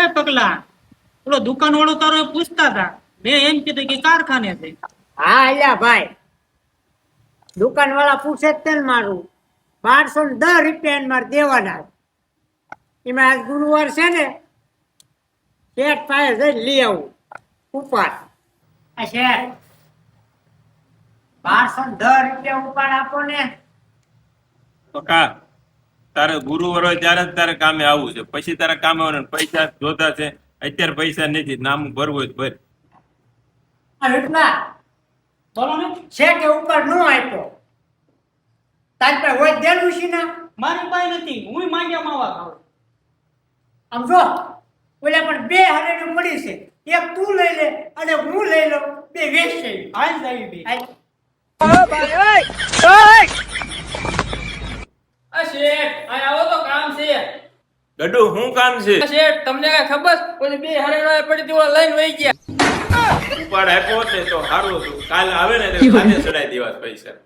એ પગલા? પેલો દુકાન વાળો તારો પૂછતા હતા. મેં એમ કીધું કે કારખાને છે. હા અલ્યા ભાઈ. દુકાન વાળા પૂછે જ મારું. બારસો ને દસ રૂપિયા મારે દેવાના એમાં આજ ગુરુવાર છે ને શેઠ પાસે જઈ લઈ આવું. ઉપાડ. આ શેઠ બારસો ને દસ રૂપિયા ઉપાડ આપો ને. તો કા તારે ગુરુવાર હોય ત્યારે જ તારે કામે આવવું છે. પછી તારે કામે આવે પૈસા જોતા છે. અત્યારે પૈસા નથી. નામ ભરવું હોય તો ભર. આ રીતના બોલો ને. આપ્યો. તારી પાસે હોય દે છે ને? મારી પાસે નથી. હું માંગ્યા માવા ખાવ આમ જો ઓલા પણ બે હરેડું પડી છે. એક તું લઈ લે અને હું લઈ લઉં. બે વેચશે. આજ આવી બે. ઓય આ શેઠ અહીં આવો તો કામ છે. ગડુ શું કામ છે? શેઠ તમને કઈ ખબર? ઓલી બે હરેડા પડી હતી ઓલા લઈને વહી ગયા. ઉપાડ આપ્યો છે તો સારું હતું. કાલ આવે ને તો કાલે ચડાઈ દેવા પૈસા.